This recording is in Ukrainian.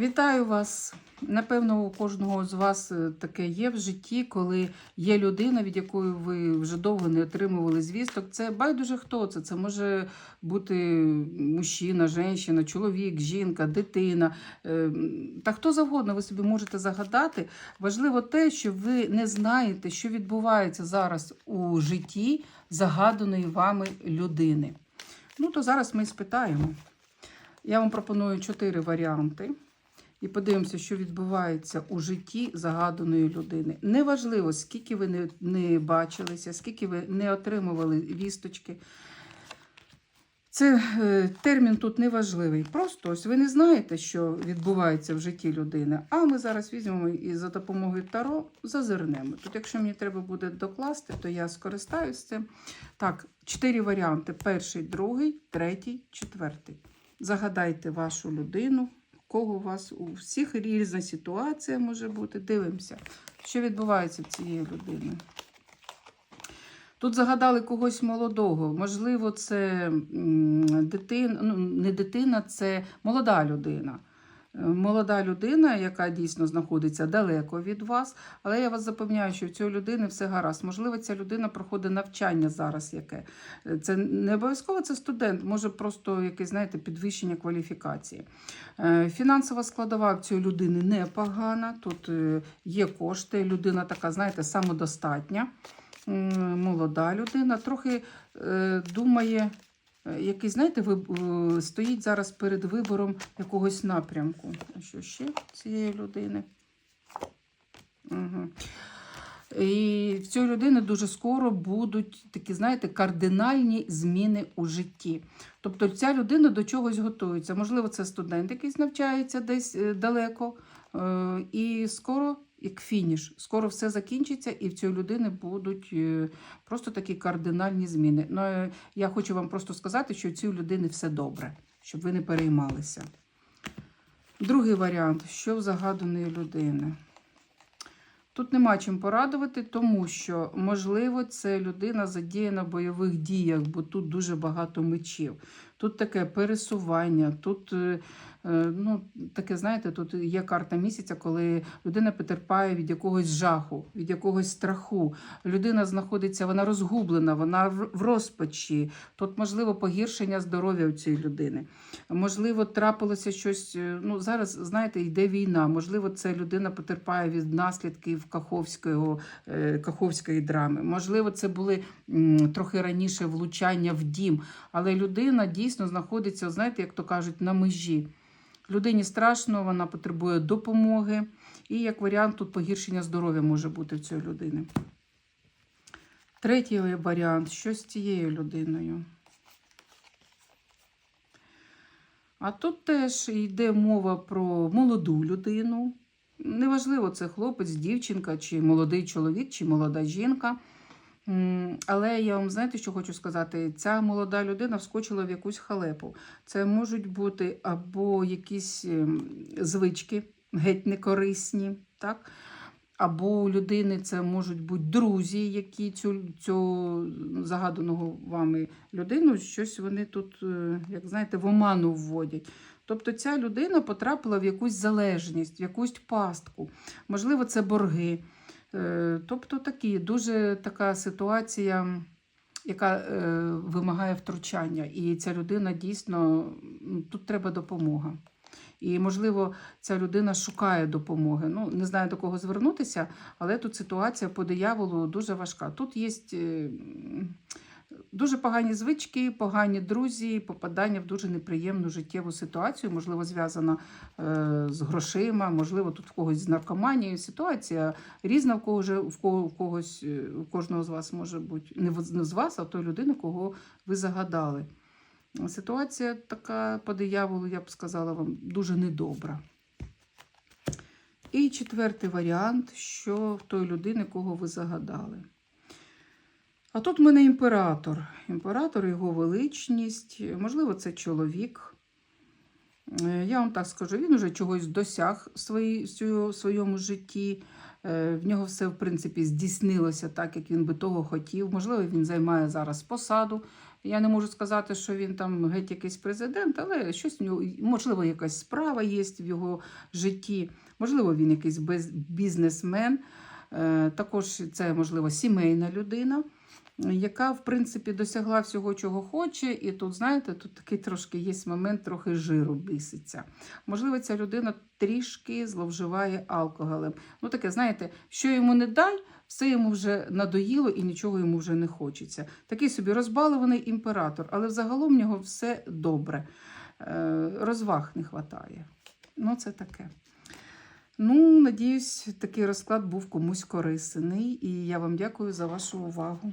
Вітаю вас! Напевно, у кожного з вас е, таке є в житті, коли є людина, від якої ви вже довго не отримували звісток. Це байдуже хто це. Це може бути мужчина, жінка, чоловік, жінка, дитина. е, Та хто завгодно ви собі можете загадати. Важливо те, що ви не знаєте, що відбувається зараз у житті загаданої вами людини. Ну, то зараз ми спитаємо. Я вам пропоную чотири варіанти. І подивимося, що відбувається у житті загаданої людини. Неважливо, скільки ви не, бачилися, скільки ви не отримували вісточки. Це е, термін тут не важливий. Просто ось ви не знаєте, що відбувається в житті людини. А ми зараз візьмемо і за допомогою Таро зазирнемо. Тут, якщо мені треба буде докласти, то я скористаюсь цим. Так, чотири варіанти: перший, другий, третій, четвертий. Загадайте вашу людину, кого у вас у всіх різна ситуація може бути. Дивимося, що відбувається в цієї людини. Тут загадали когось молодого. Можливо, це дитина, ну не дитина, це молода людина. Молода людина, яка дійсно знаходиться далеко від вас, але я вас запевняю, що в цієї людини все гаразд. Можливо, ця людина проходить навчання зараз яке. Це не обов'язково це студент, може просто якесь, знаєте, підвищення кваліфікації. Е, Фінансова складова в цієї людини непогана. Тут е, є кошти, людина така, знаєте, самодостатня. Молода людина, трохи е, думає, який, знаєте, ви, е, стоїть зараз перед вибором якогось напрямку. Що ще цієї людини? Угу. І в цієї людини дуже скоро будуть такі, знаєте, кардинальні зміни у житті. Тобто ця людина до чогось готується. Можливо, це студент, якийсь навчається десь е, далеко. е, І скоро, як фініш, скоро все закінчиться, і в цієї людини будуть е, просто такі кардинальні зміни. Ну, е, я хочу вам просто сказати, що у цієї людини все добре, щоб ви не переймалися. Другий варіант: що в загаданої людини? Тут нема чим порадувати, тому що, можливо, це людина задіяна в бойових діях, бо тут дуже багато мечів. Тут таке пересування, тут е, ну, таке, знаєте, тут є карта місяця, коли людина потерпає від якогось жаху, від якогось страху. Людина знаходиться, вона розгублена, вона в в розпачі. Тут, можливо, погіршення здоров'я у цієї людини. Можливо, трапилося щось. е, Ну, зараз, знаєте, йде війна. Можливо, це людина потерпає від наслідків Каховського, е, Каховської драми. Можливо, це були трохи раніше влучання в дім. Але людина дійсно знаходиться, знаєте, як то кажуть, на межі. Людині страшно, вона потребує допомоги. І як варіант, тут погіршення здоров'я може бути в цієї людини. Третій варіант що з цією людиною? А тут теж йде мова про молоду людину. Неважливо, це хлопець, дівчинка, чи молодий чоловік, чи молода жінка. Але я вам знаєте, що хочу сказати? Ця молода людина вскочила в якусь халепу. Це можуть бути або якісь ем, звички геть некорисні, так? Або у людини це можуть бути друзі, які цю, цю загаданого вами людину, щось вони тут, е, як знаєте, в оману вводять. Тобто ця людина потрапила в якусь залежність, в якусь пастку. Можливо, це борги. Е, Тобто такі, дуже така ситуація, яка е, вимагає втручання. І ця людина дійсно тут треба допомога. І, можливо, ця людина шукає допомоги. Ну, не знаю до кого звернутися, але тут ситуація по дияволу дуже важка. Тут є е, дуже погані звички, погані друзі, попадання в дуже неприємну життєву ситуацію, можливо, зв'язана е, з грошима, можливо, тут в когось з наркоманією. Ситуація різна в кого в кого в когось, е, у кожного з вас може бути не з вас, а в той людини, кого ви загадали. Ситуація така по дияволу, я б сказала вам, дуже недобра. І четвертий варіант, що в той людини, кого ви загадали. А тут в мене імператор. Імператор, його величність, можливо, це чоловік. Е, Я вам так скажу, він уже чогось досяг в своєму житті. Е, В нього все, в принципі, здійснилося так, як він би того хотів. Можливо, він займає зараз посаду. Я не можу сказати, що він там геть якийсь президент, але щось в нього, можливо, якась справа є в його житті. Можливо, він якийсь бізнесмен. Е, Також це, можливо, сімейна людина, яка, в принципі, досягла всього, чого хоче. І тут, знаєте, тут такий трошки є момент, трохи жиру біситься. Можливо, ця людина трішки зловживає алкоголем. Ну, таке, знаєте, що йому не дай, все йому вже надоїло і нічого йому вже не хочеться. Такий собі розбалований імператор, але взагалом в нього все добре. Е, Розваг не вистачає. Ну, це таке. Ну, надіюсь, такий розклад був комусь корисний, і я вам дякую за вашу увагу.